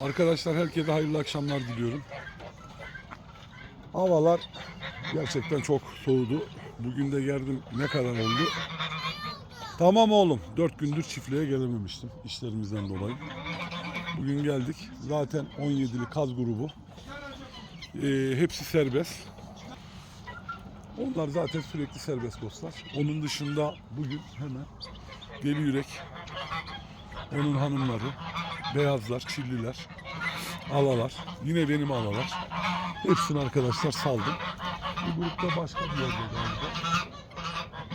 Arkadaşlar herkese hayırlı akşamlar diliyorum. Havalar gerçekten çok soğudu. Bugün de geldim ne kadar oldu? Tamam oğlum. Dört gündür çiftliğe gelememiştim işlerimizden dolayı. Bugün geldik. Zaten 17'li kaz grubu. Ee, hepsi serbest. Onlar zaten sürekli serbest dostlar. Onun dışında bugün hemen Deli Yürek, onun hanımları, beyazlar, çilliler, alalar, yine benim alalar. Hepsini arkadaşlar saldım. Bu grupta başka bir yerde galiba.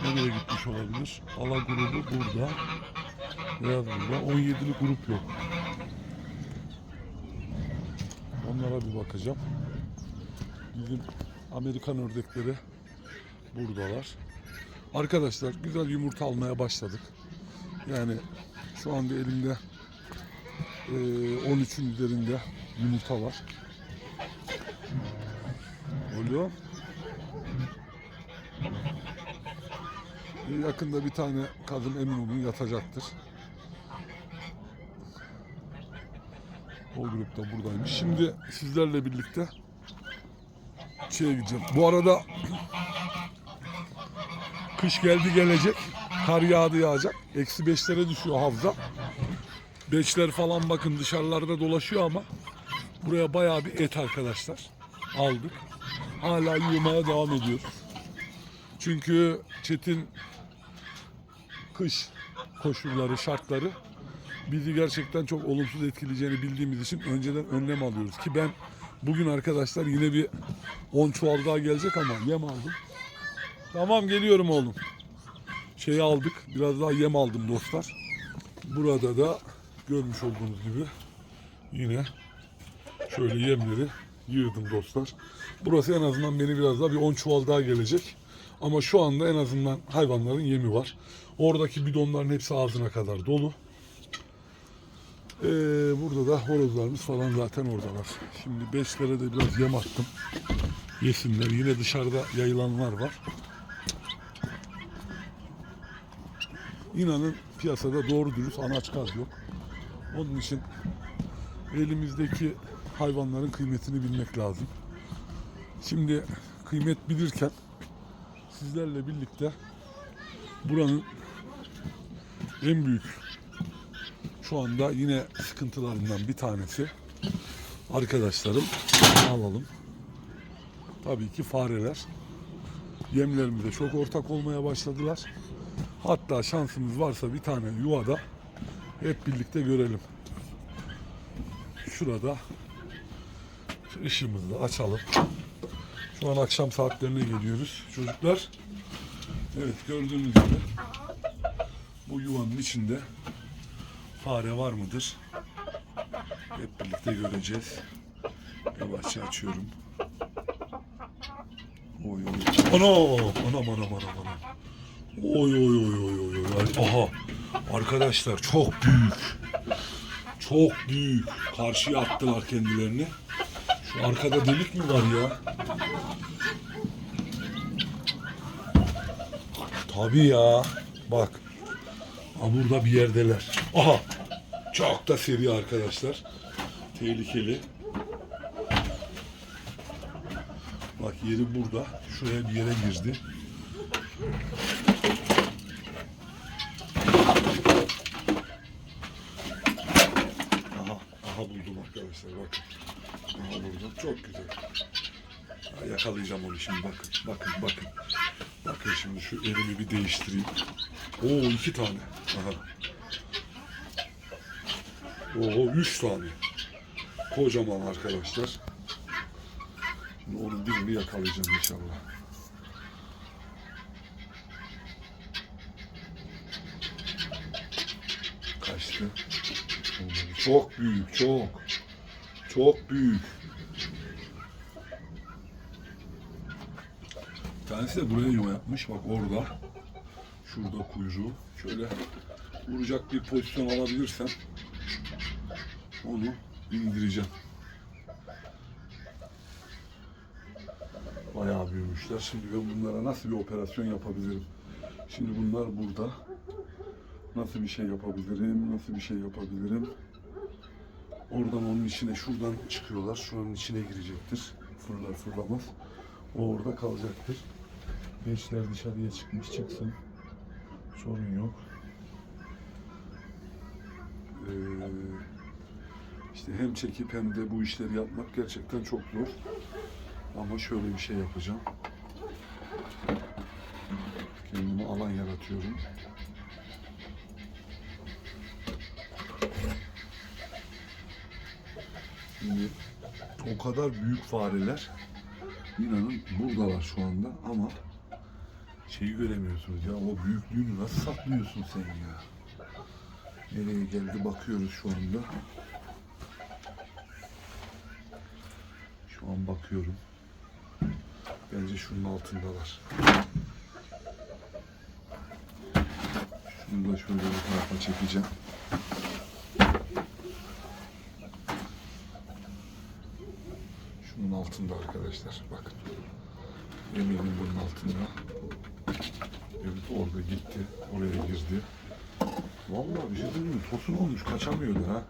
Nereye gitmiş olabilir? Ala grubu burada. Beyaz burada. 17'li grup yok. Onlara bir bakacağım. Bizim Amerikan ördekleri buradalar. Arkadaşlar güzel yumurta almaya başladık. Yani şu anda elimde 13'ün üzerinde yumurta var. Oluyor. Yakında bir tane kadın emin olun yatacaktır. O grupta buradaymış. Şimdi sizlerle birlikte şeye gideceğim. Bu arada kış geldi gelecek. Kar yağdı yağacak. Eksi beşlere düşüyor havza. Beşler falan bakın dışarılarda dolaşıyor ama buraya bayağı bir et arkadaşlar aldık. Hala yığmaya devam ediyoruz. Çünkü Çetin kış koşulları, şartları bizi gerçekten çok olumsuz etkileyeceğini bildiğimiz için önceden önlem alıyoruz. Ki ben bugün arkadaşlar yine bir 10 çuval daha gelecek ama yem aldım. Tamam geliyorum oğlum. Şeyi aldık. Biraz daha yem aldım dostlar. Burada da görmüş olduğunuz gibi yine şöyle yemleri yığdım dostlar. Burası en azından beni biraz daha bir 10 çuval daha gelecek. Ama şu anda en azından hayvanların yemi var. Oradaki bidonların hepsi ağzına kadar dolu. Ee, burada da horozlarımız falan zaten oradalar. Şimdi beşlere de biraz yem attım. Yesinler. Yine dışarıda yayılanlar var. İnanın piyasada doğru dürüst anaç kaz yok. Onun için elimizdeki hayvanların kıymetini bilmek lazım. Şimdi kıymet bilirken sizlerle birlikte buranın en büyük şu anda yine sıkıntılarından bir tanesi arkadaşlarım alalım. Tabii ki fareler. Yemlerimize çok ortak olmaya başladılar. Hatta şansımız varsa bir tane yuvada hep birlikte görelim. Şurada şu ışığımızı açalım. Şu an akşam saatlerine geliyoruz. Çocuklar evet gördüğünüz gibi bu yuvanın içinde fare var mıdır? Hep birlikte göreceğiz. Yavaşça açıyorum. Oy oy. Ana! Anam anam anam anam. Oy oy oy oy oy. Aha. Arkadaşlar çok büyük. Çok büyük. Karşıya attılar kendilerini. Şu arkada delik mi var ya? Tabii ya. Bak. Ha burada bir yerdeler. Aha. Çok da seri arkadaşlar. Tehlikeli. Bak yeri burada. Şuraya bir yere girdi. Aha, aha buldum arkadaşlar bak. Aha buldum. Çok güzel. Ha, yakalayacağım onu şimdi bakın. Bakın bakın. Bakın şimdi şu elimi bir değiştireyim. Oo iki tane. Aha. Oo üç tane. Kocaman arkadaşlar. Şimdi onun birini yakalayacağım inşallah. Kaçtı. Çok büyük, çok. Çok büyük. Bir tanesi de buraya yuva yapmış. Bak orada. Şurada kuyruğu. Şöyle vuracak bir pozisyon alabilirsem onu indireceğim. Bayağı büyümüşler. Şimdi ben bunlara nasıl bir operasyon yapabilirim? Şimdi bunlar burada. Nasıl bir şey yapabilirim? Nasıl bir şey yapabilirim? Oradan onun içine şuradan çıkıyorlar. Şuranın içine girecektir. Fırlar fırlamaz. O orada kalacaktır. Beşler dışarıya çıkmış çıksın. Sorun yok. Ee, işte hem çekip hem de bu işleri yapmak gerçekten çok zor. Ama şöyle bir şey yapacağım. Kendime alan yaratıyorum. Şimdi o kadar büyük fareler inanın buradalar şu anda ama şeyi göremiyorsunuz ya o büyüklüğünü nasıl saklıyorsun sen ya? Nereye geldi bakıyoruz şu anda. Şu an bakıyorum. Bence şunun altındalar. Şunu da şöyle bir tarafa çekeceğim. Şunun altında arkadaşlar. Bakın. Eminim bunun altında. Evet orada gitti. Oraya girdi. Vallahi bir şey söyleyeyim mi? Tosun olmuş. Kaçamıyordu ha.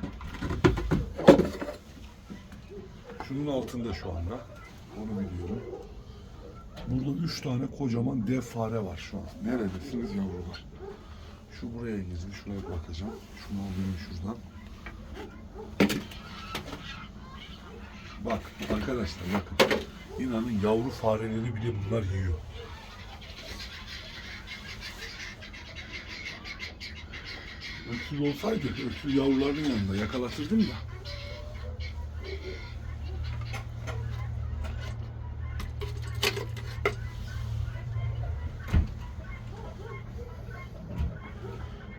Şunun altında şu anda. Onu biliyorum. Burada üç tane kocaman dev fare var şu an. Neredesiniz yavrular? Şu buraya girdi. Şuraya bakacağım. Şunu alayım şuradan. Bak arkadaşlar bakın. İnanın yavru fareleri bile bunlar yiyor. Öksüz olsaydı öksüz yavruların yanında yakalatırdım da.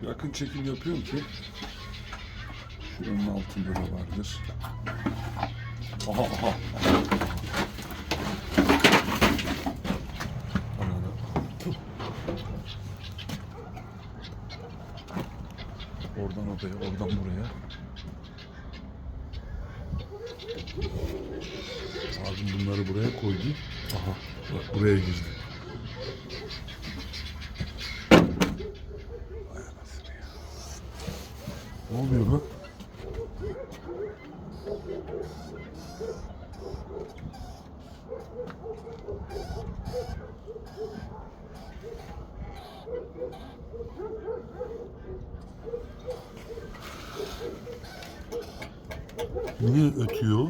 Yakın çekim yapıyorum ki şuranın altında da vardır. Aha. Oradan odaya, oradan buraya. Abim bunları buraya koydu. Aha, bak buraya girdi. Niye ötüyor?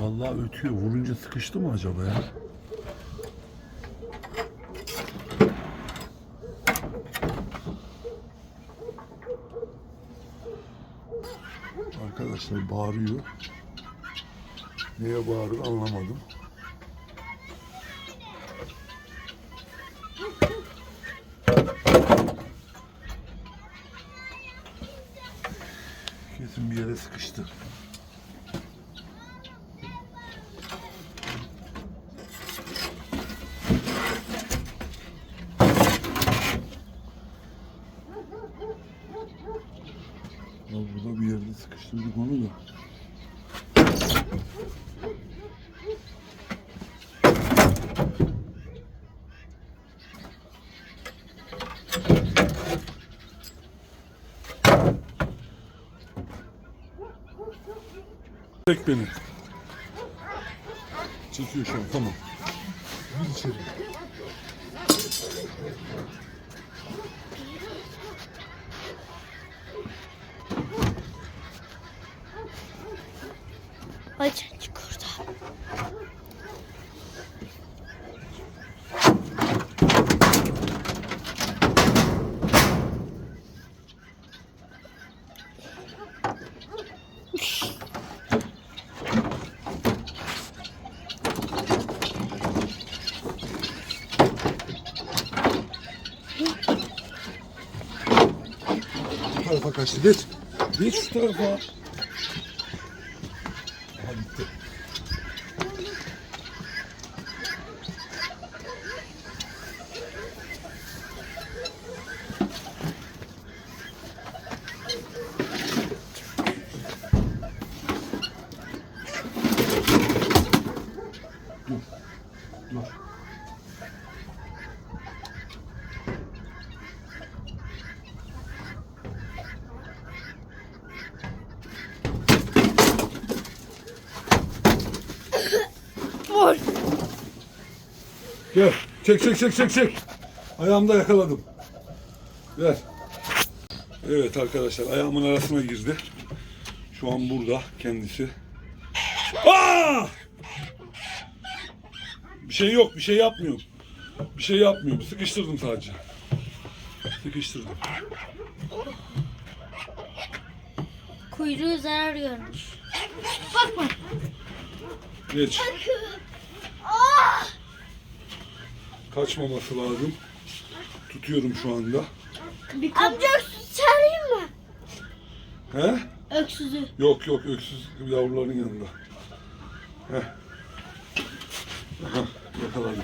Vallahi ötüyor. Vurunca sıkıştı mı acaba ya? Arkadaşlar bağırıyor. Neye bağırıyor anlamadım. Kesin bir yere sıkıştı. Ya burada bir yerde sıkıştırdık onu da. Çek beni. Çekiyor şu an tamam. Gir içeri. Tarafa kaçtı. Geç. Geç şu tarafa. Çek çek çek çek çek. Ayağımda yakaladım. Ver. Evet arkadaşlar ayağımın arasına girdi. Şu an burada kendisi. Aa! Bir şey yok, bir şey yapmıyorum. Bir şey yapmıyorum. Sıkıştırdım sadece. Sıkıştırdım. Kuyruğu zarar görmüş. Geç. Kaçmaması lazım. Tutuyorum şu anda. Amca öksüz çağırayım mı? He? Öksüzü. Yok yok öksüz yavruların yanında. Heh. Aha, yakaladım.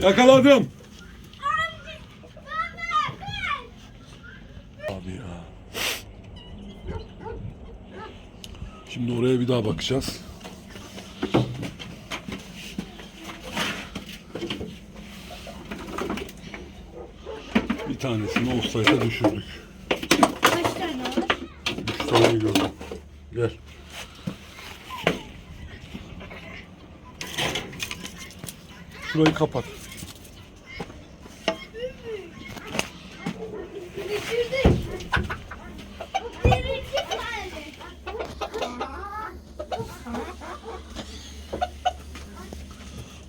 Yakaladım. Abi ya. Şimdi oraya bir daha bakacağız. Bir tanesini offside'a düşürdük. Kaç tane var? Üç tane gördüm. Gel. Şurayı kapat.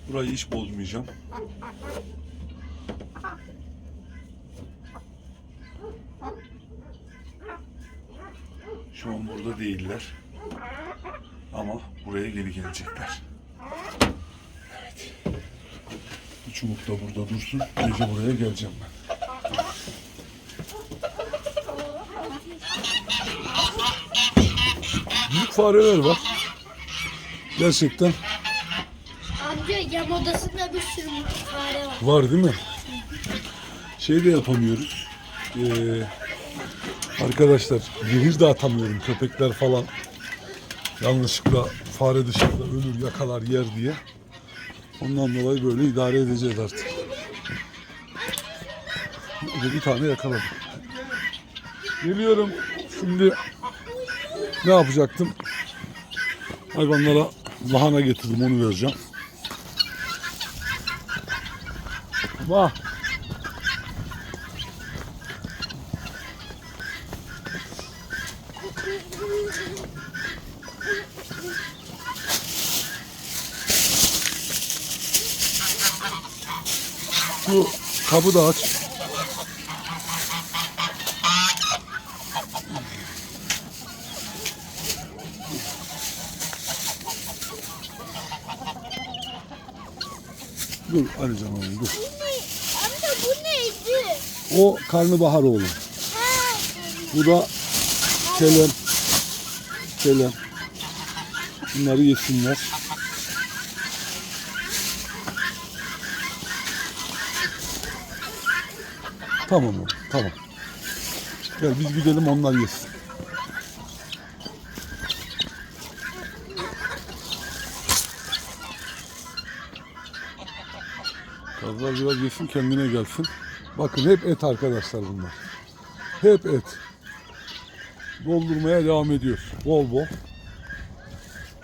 Burayı hiç bozmayacağım. Şu an burada değiller. Ama buraya geri gelecekler. Evet. Üç umut da burada dursun. Gece buraya geleceğim ben. Büyük fareler var. Gerçekten Amca yam odasında bir sürü fare var. var değil mi? Şey de yapamıyoruz. Ee, arkadaşlar zehir de atamıyorum köpekler falan. Yanlışlıkla fare dışarıda ölür yakalar yer diye. Ondan dolayı böyle idare edeceğiz artık. Bir tane yakaladım. Geliyorum. Şimdi ne yapacaktım? Hayvanlara lahana getirdim onu vereceğim. Vah. Şu kabı da aç. Dur Alican oğlum dur. Amca bu neydi? O karnabahar oğlum. Ha. Bu da kelem. Kelem. Bunları yesinler. Tamam oğlum, tamam. Gel biz gidelim onlar yesin. Kazlar biraz yesin kendine gelsin. Bakın hep et arkadaşlar bunlar. Hep et. Doldurmaya devam ediyoruz. Bol bol.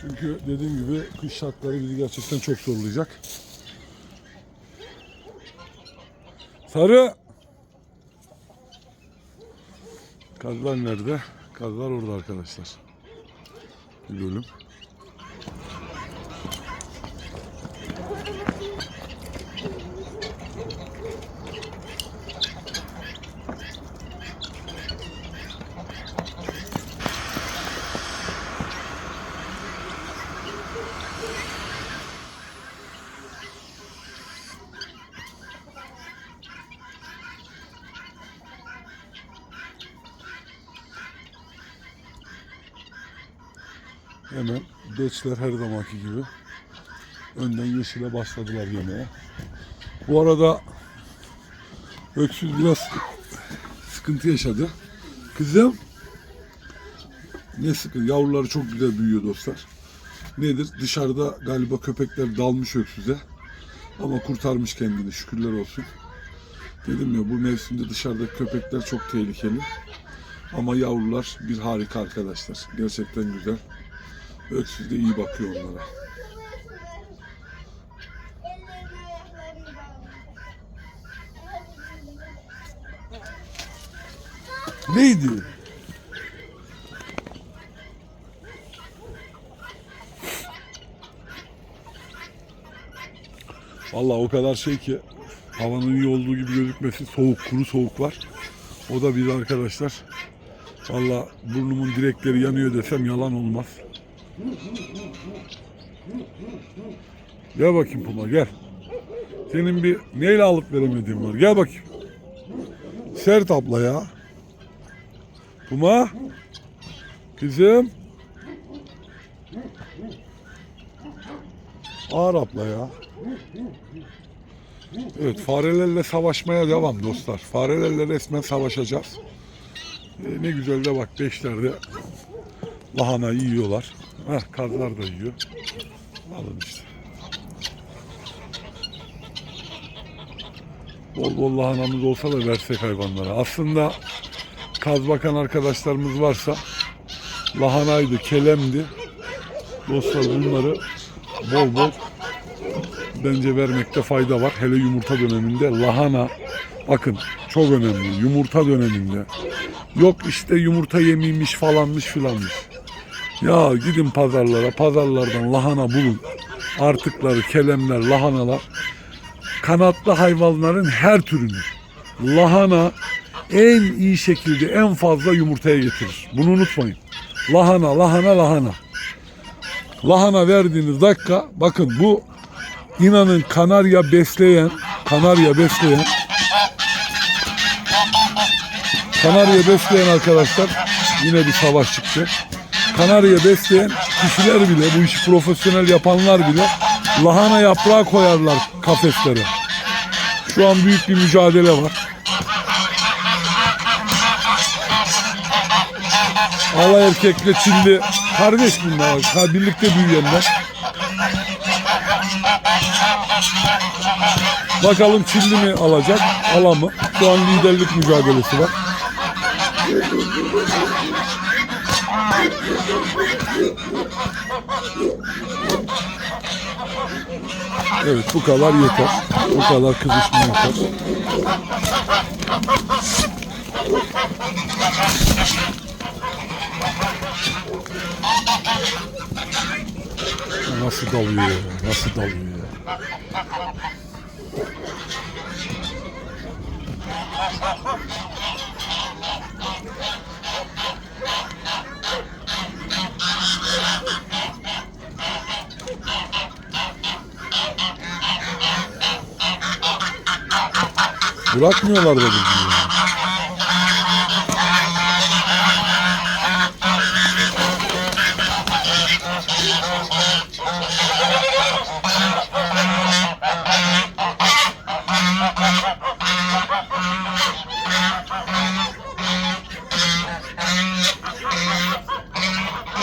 Çünkü dediğim gibi kış şartları bizi gerçekten çok zorlayacak. Sarı. Kazlar nerede? Kazlar orada arkadaşlar. Bir. Beçler her zamanki gibi önden yeşile başladılar yemeğe. Bu arada öksüz biraz sıkıntı yaşadı. Kızım ne sıkıntı? Yavruları çok güzel büyüyor dostlar. Nedir? Dışarıda galiba köpekler dalmış öksüze. Ama kurtarmış kendini şükürler olsun. Dedim ya bu mevsimde dışarıda köpekler çok tehlikeli. Ama yavrular bir harika arkadaşlar. Gerçekten güzel. Öksüz de iyi bakıyor onlara. Neydi? Vallahi o kadar şey ki havanın iyi olduğu gibi gözükmesi soğuk, kuru soğuk var. O da bir arkadaşlar. Valla burnumun direkleri yanıyor desem yalan olmaz. Gel bakayım Puma gel. Senin bir neyle alıp veremediğin var. Gel bakayım. Sert abla ya. Puma. Kızım. Ağır abla ya. Evet farelerle savaşmaya devam dostlar. Farelerle resmen savaşacağız. Ee, ne güzel de bak beşlerde lahana yiyorlar. Heh, kazlar da yiyor. Alın işte. Bol bol lahanamız olsa da versek hayvanlara. Aslında kaz bakan arkadaşlarımız varsa lahanaydı, kelemdi. Dostlar bunları bol bol bence vermekte fayda var. Hele yumurta döneminde lahana bakın çok önemli. Yumurta döneminde yok işte yumurta yemiymiş falanmış filanmış. Ya gidin pazarlara, pazarlardan lahana bulun. Artıkları, kelemler, lahanalar kanatlı hayvanların her türünü lahana en iyi şekilde en fazla yumurtaya getirir. Bunu unutmayın. Lahana, lahana, lahana. Lahana verdiğiniz dakika bakın bu inanın kanarya besleyen kanarya besleyen kanarya besleyen arkadaşlar yine bir savaş çıktı. Kanarya besleyen kişiler bile bu işi profesyonel yapanlar bile lahana yaprağı koyarlar kafeslere. Şu an büyük bir mücadele var. Alay erkekle Çilli kardeş bunlar. Birlikte büyüyenler. Bakalım Çilli mi alacak, ala mı? Şu an liderlik mücadelesi var. Evet bu kadar yeter. Bu kadar kızışma yeter. Nasıl dalıyor ya? Nasıl dalıyor ya? Bırakmıyorlar da bizi ya.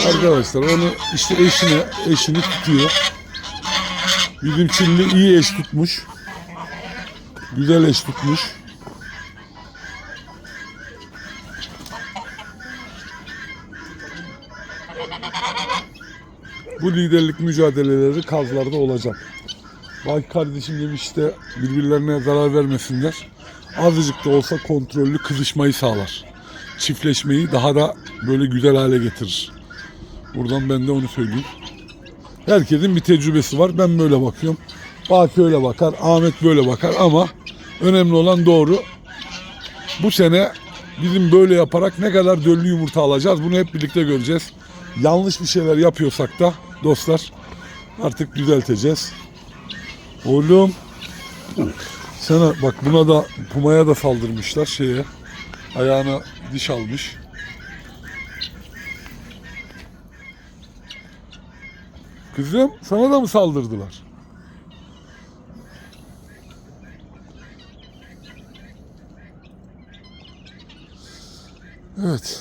Arkadaşlar onu işte eşine eşini tutuyor. Bizim Çinli iyi eş tutmuş. Güzel eş tutmuş. Bu liderlik mücadeleleri kazlarda olacak. Bak kardeşim demiş işte birbirlerine zarar vermesinler. Azıcık da olsa kontrollü kızışmayı sağlar. Çiftleşmeyi daha da böyle güzel hale getirir. Buradan ben de onu söyleyeyim. Herkesin bir tecrübesi var. Ben böyle bakıyorum. Baki öyle bakar, Ahmet böyle bakar ama önemli olan doğru. Bu sene bizim böyle yaparak ne kadar döllü yumurta alacağız bunu hep birlikte göreceğiz. Yanlış bir şeyler yapıyorsak da dostlar artık düzelteceğiz. Oğlum sana bak buna da pumaya da saldırmışlar şeye. Ayağına diş almış. Kızım sana da mı saldırdılar? Evet.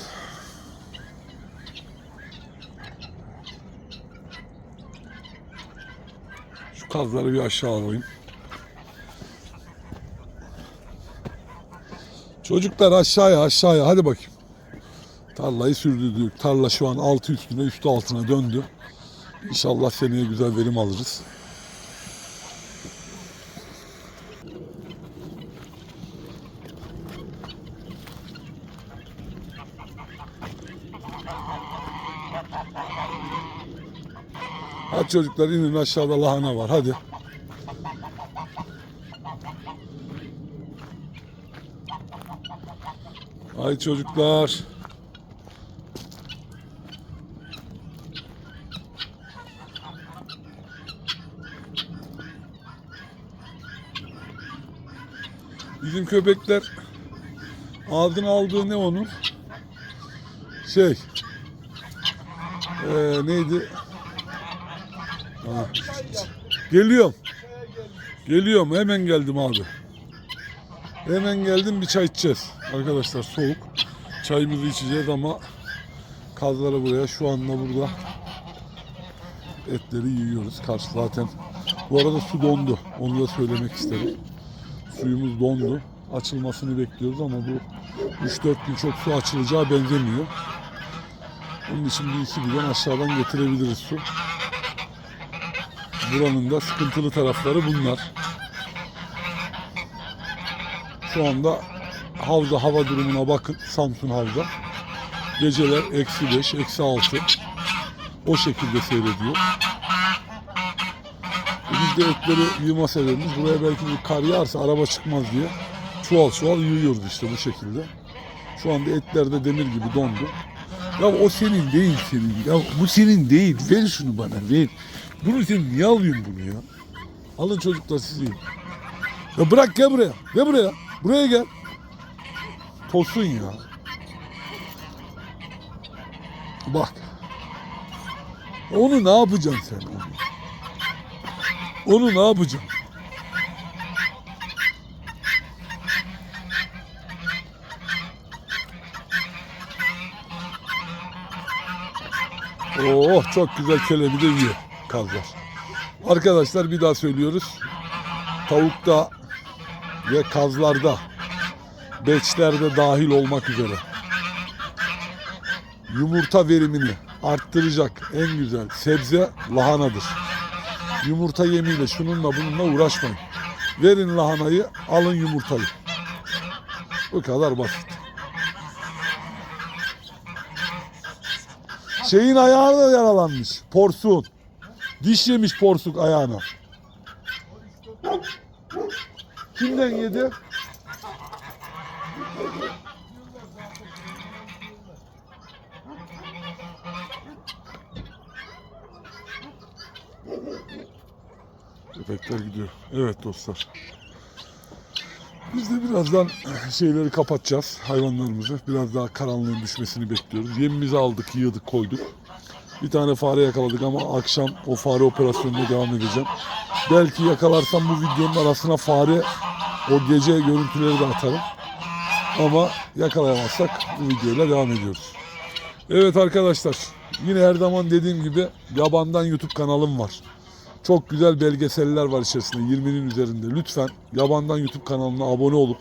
Şu kazları bir aşağı alayım. Çocuklar aşağıya aşağıya hadi bakayım. Tarlayı sürdürdük. Tarla şu an altı üstüne üstü altına döndü. İnşallah seneye güzel verim alırız. Çocuklar inin aşağıda lahana var hadi. Haydi çocuklar. Bizim köpekler adını aldığı ne onun? Şey ee, neydi? Ha. Geliyorum. Geliyorum. Hemen geldim abi. Hemen geldim bir çay içeceğiz. Arkadaşlar soğuk. Çayımızı içeceğiz ama kazları buraya şu anda burada etleri yiyoruz. Karşı zaten bu arada su dondu. Onu da söylemek isterim. Suyumuz dondu. Açılmasını bekliyoruz ama bu 3-4 gün çok su açılacağı benzemiyor. Onun için bir iki bidon aşağıdan getirebiliriz su. Buranın da sıkıntılı tarafları bunlar. Şu anda havza hava durumuna bakın. Samsun havza. Geceler eksi 5, eksi 6. O şekilde seyrediyor. E Biz de etleri yığma sebebimiz buraya belki bir kar yağarsa araba çıkmaz diye çuval çuval yığıyoruz işte bu şekilde. Şu anda etler de demir gibi dondu. Ya o senin değil senin. Ya bu senin değil. Ver şunu bana ver. Bunu sen niye alıyorsun bunu ya? Alın çocuklar siz yiyin. Ya bırak gel buraya. Gel buraya. Buraya gel. Tosun ya. Bak. Onu ne yapacaksın sen? Onu, onu ne yapacaksın? Oh çok güzel kelebi de yiyor kazlar. Arkadaşlar bir daha söylüyoruz. Tavukta ve kazlarda beçlerde dahil olmak üzere yumurta verimini arttıracak en güzel sebze lahanadır. Yumurta yemiyle şununla bununla uğraşmayın. Verin lahanayı, alın yumurtayı. Bu kadar basit. Şeyin ayağı da yaralanmış. Porsuğun. Diş yemiş porsuk ayağına. Kimden yedi? Köpekler gidiyor. Evet dostlar. Biz de birazdan şeyleri kapatacağız hayvanlarımızı. Biraz daha karanlığın düşmesini bekliyoruz. Yemimizi aldık, yığdık, koyduk. Bir tane fare yakaladık ama akşam o fare operasyonuna devam edeceğim. Belki yakalarsam bu videonun arasına fare o gece görüntüleri de atarım. Ama yakalayamazsak bu videoyla devam ediyoruz. Evet arkadaşlar yine her zaman dediğim gibi yabandan YouTube kanalım var. Çok güzel belgeseller var içerisinde 20'nin üzerinde. Lütfen yabandan YouTube kanalına abone olup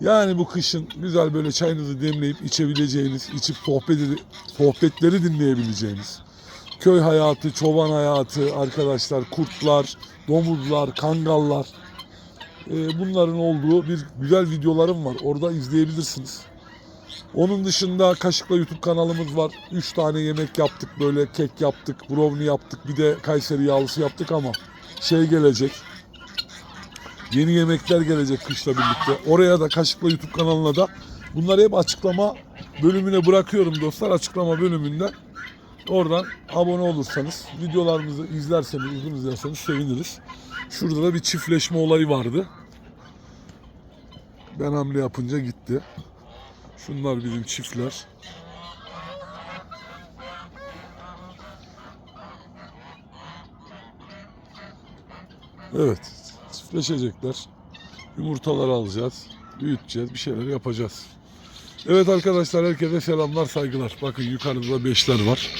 yani bu kışın güzel böyle çayınızı demleyip içebileceğiniz, içip sohbeti, sohbetleri dinleyebileceğiniz köy hayatı, çoban hayatı, arkadaşlar kurtlar, domuzlar, kangallar e, bunların olduğu bir güzel videolarım var. Orada izleyebilirsiniz. Onun dışında Kaşıkla YouTube kanalımız var. 3 tane yemek yaptık böyle kek yaptık, brownie yaptık, bir de Kayseri yağlısı yaptık ama şey gelecek. Yeni yemekler gelecek kışla birlikte. Oraya da Kaşıkla YouTube kanalına da bunları hep açıklama bölümüne bırakıyorum dostlar. Açıklama bölümünde oradan abone olursanız, videolarımızı izlerseniz, uzun izlerseniz seviniriz. Şurada da bir çiftleşme olayı vardı. Ben hamle yapınca gitti. Şunlar bizim çiftler. Evet, çiftleşecekler. Yumurtaları alacağız, büyüteceğiz, bir şeyler yapacağız. Evet arkadaşlar herkese selamlar, saygılar. Bakın yukarıda beşler var.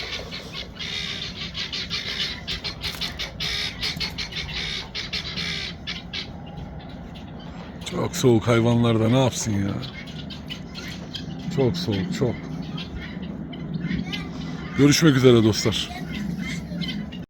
Çok soğuk hayvanlar da ne yapsın ya? Çok soğuk, çok. Görüşmek üzere dostlar.